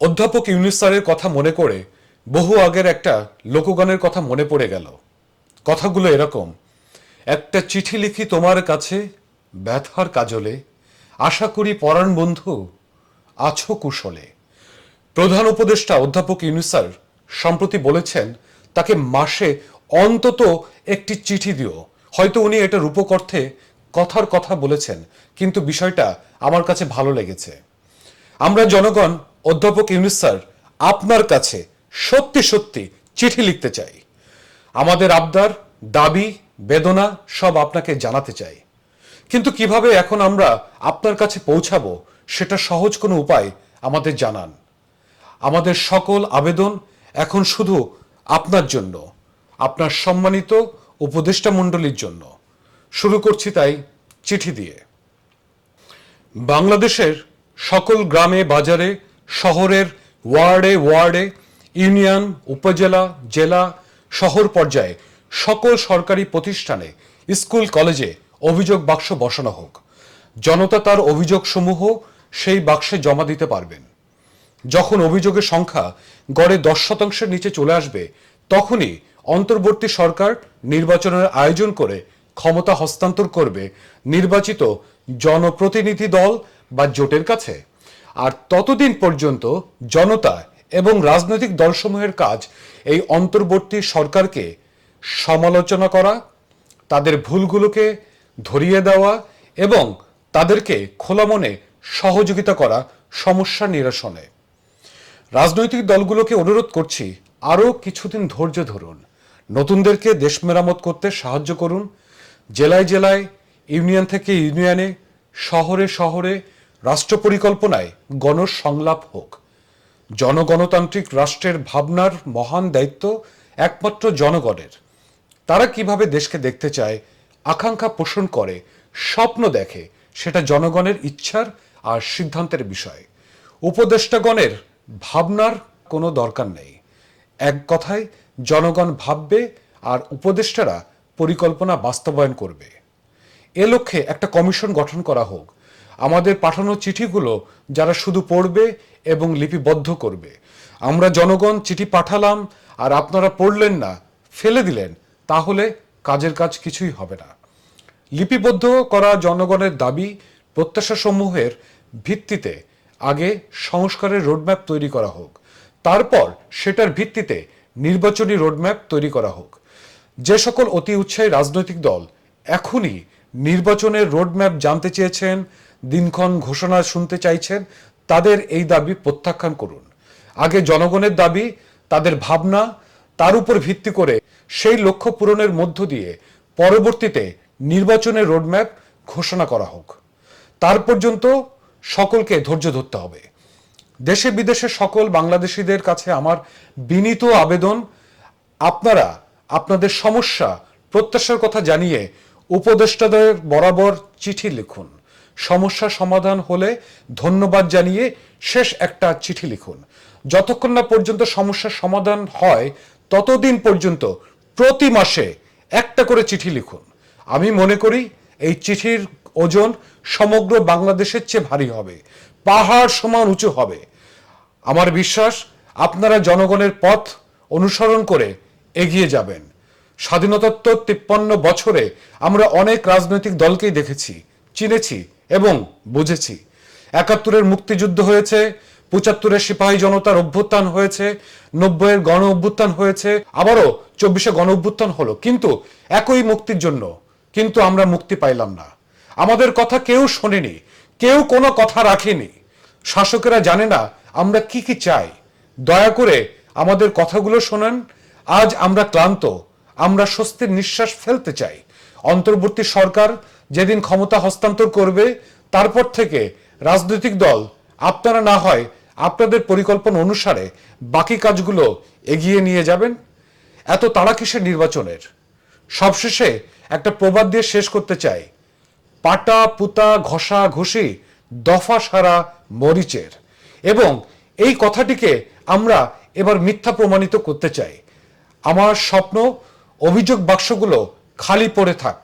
অধ্যাপক ইউনুস স্যারের কথা মনে করে বহু আগের একটা লোকগানের কথা মনে পড়ে গেল। কথাগুলো এরকম, একটা চিঠি লিখি তোমার কাছে, ব্যথার কাজলে। আশা করি পরাণ বন্ধু, আছো কুশলে। প্রধান উপদেষ্টা অধ্যাপক ইউনুস স্যার সম্প্রতি বলেছেন, তাকে মাসে অন্তত একটি চিঠি দিও। হয়তো উনি এটা রূপক অর্থে কথার কথা বলেছেন, কিন্তু বিষয়টা আমার কাছে ভালো লেগেছে। আমরা জনগণ অধ্যাপক ইউনুস স্যার, আপনার কাছে সত্যি সত্যি চিঠি লিখতে চাই। আমাদের আবদার, দাবি, বেদনা সব আপনাকে জানাতে চাই। কিন্তু কীভাবে এখন আমরা আপনার কাছে পৌঁছাবো সেটা সহজ কোনো উপায় আমাদের জানান। আমাদের সকল আবেদন এখন শুধু আপনার জন্য, আপনার সম্মানিত উপদেষ্টা মণ্ডলীর জন্য। শুরু করছি তাই চিঠি দিয়ে। বাংলাদেশের সকল গ্রামে, বাজারে শহরের ওয়ার্ডে ওয়ার্ডে, ইউনিয়ন, উপজেলা, জেলা, শহর পর্যায়ে সকল সরকারি প্রতিষ্ঠানে, স্কুল, কলেজে অভিযোগ বাক্স বসানো হোক। জনতা তার অভিযোগসমূহ সেই বাক্সে জমা দিতে পারবেন। যখন অভিযোগের সংখ্যা গড়ে দশ শতাংশের নিচে চলে আসবে, তখনই অন্তর্বর্তী সরকার নির্বাচনের আয়োজন করে ক্ষমতা হস্তান্তর করবে নির্বাচিত জনপ্রতিনিধি দল বা জোটের কাছে। আর ততদিন পর্যন্ত জনতা এবং রাজনৈতিক দলসমূহের কাজ এই অন্তর্বর্তী সরকারকে সমালোচনা করা, তাদের ভুলগুলোকে ধরিয়ে দেওয়া এবং তাদেরকে খোলা মনে সহযোগিতা করা সমস্যা নিরসনে। রাজনৈতিক দলগুলোকে অনুরোধ করছি আরও কিছুদিন ধৈর্য ধরুন। নতুনদেরকে দেশ মেরামত করতে সাহায্য করুন। জেলায় জেলায়, ইউনিয়ন থেকে ইউনিয়নে, শহরে শহরে রাষ্ট্র পরিকল্পনায় গণসংলাপ হোক। জনগণতান্ত্রিক রাষ্ট্রের ভাবনার মহান দায়িত্ব একমাত্র জনগণের। তারা কীভাবে দেশকে দেখতে চায়, আকাঙ্ক্ষা পোষণ করে, স্বপ্ন দেখে, সেটা জনগণের ইচ্ছার আর সিদ্ধান্তের বিষয়। উপদেষ্টাগণের ভাবনার কোনো দরকার নেই। এক কথায়, জনগণ ভাববে আর উপদেষ্টারা পরিকল্পনা বাস্তবায়ন করবে। এ লক্ষ্যে একটা কমিশন গঠন করা হোক। আমাদের পাঠানো চিঠিগুলো যারা শুধু পড়বে এবং লিপিবদ্ধ করবে। আমরা জনগণ চিঠি পাঠালাম আর আপনারা পড়লেন না, ফেলে দিলেন, তাহলে কাজের কাজ কিছুই হবে না। লিপিবদ্ধ করা জনগণের দাবি প্রত্যাশাসমূহের ভিত্তিতে আগে সংস্কারের রোডম্যাপ তৈরি করা হোক। তারপর সেটার ভিত্তিতে নির্বাচনী রোডম্যাপ তৈরি করা হোক। যে সকল অতি উৎসাহী রাজনৈতিক দল এখনই নির্বাচনের রোডম্যাপ জানতে চেয়েছেন দিনক্ষণ ঘোষণা শুনতে চাইছেন, তাদের এই দাবি প্রত্যাখ্যান করুন। আগে জনগণের দাবি, তাদের ভাবনা, তার উপর ভিত্তি করে সেই লক্ষ্য পূরণের মধ্য দিয়ে পরবর্তীতে নির্বাচনের রোডম্যাপ ঘোষণা করা হোক। তার পর্যন্ত সকলকে ধৈর্য ধরতে হবে। দেশে বিদেশে সকল বাংলাদেশিদের কাছে আমার বিনীত আবেদন, আপনারা আপনাদের সমস্যা, প্রত্যাশার কথা জানিয়ে উপদেষ্টাদের বরাবর চিঠি লিখুন। সমস্যা সমাধান হলে ধন্যবাদ জানিয়ে শেষ একটা চিঠি লিখুন। যতক্ষণ না পর্যন্ত সমস্যার সমাধান হয়, ততদিন পর্যন্ত প্রতি মাসে একটা করে চিঠি লিখুন। আমি মনে করি এই চিঠির ওজন সমগ্র বাংলাদেশের চেয়ে ভারী হবে। পাহাড় সমান উঁচু হবে। আমার বিশ্বাস, আপনারা জনগণের পথ অনুসরণ করে এগিয়ে যাবেন। স্বাধীনতোত্তর তিপ্পান্ন বছরে আমরা অনেক রাজনৈতিক দলকেই দেখেছি, চিনেছি এবং বুঝেছি। একাত্তরের মুক্তিযুদ্ধ হয়েছে, পঁচাত্তরের সিপাহী জনতার অভ্যুত্থান হয়েছে, নব্বইয়ের গণ অভ্যুত্থান হয়েছে, আবারও চব্বিশে গণ অভ্যুত্থান হলো। কিন্তু একই মুক্তির জন্য কিন্তু আমরা মুক্তি পাইলাম না। আমাদের কথা কেউ শোনেনি, কেউ কোনো কথা রাখেনি। শাসকেরা জানে না আমরা কি কি চাই। দয়া করে আমাদের কথাগুলো শোনেন। আজ আমরা ক্লান্ত, আমরা স্বস্তির নিঃশ্বাস ফেলতে চাই। অন্তর্বর্তী সরকার যেদিন ক্ষমতা হস্তান্তর করবে, তারপর থেকে রাজনৈতিক দল, আপনারা না হয় আপনাদের পরিকল্পনা অনুসারে বাকি কাজগুলো এগিয়ে নিয়ে যাবেন। এত তাড়া কিসের নির্বাচনের? সবশেষে একটা প্রবাদ দিয়ে শেষ করতে চাই। পাটা, পুতা, ঘষা, ঘষি, দফা সারা মরিচের। এবং এই কথাটিকে আমরা এবার মিথ্যা প্রমাণিত করতে চাই। আমার স্বপ্ন, অভিযোগ বাক্সগুলো খালি পড়ে থাক।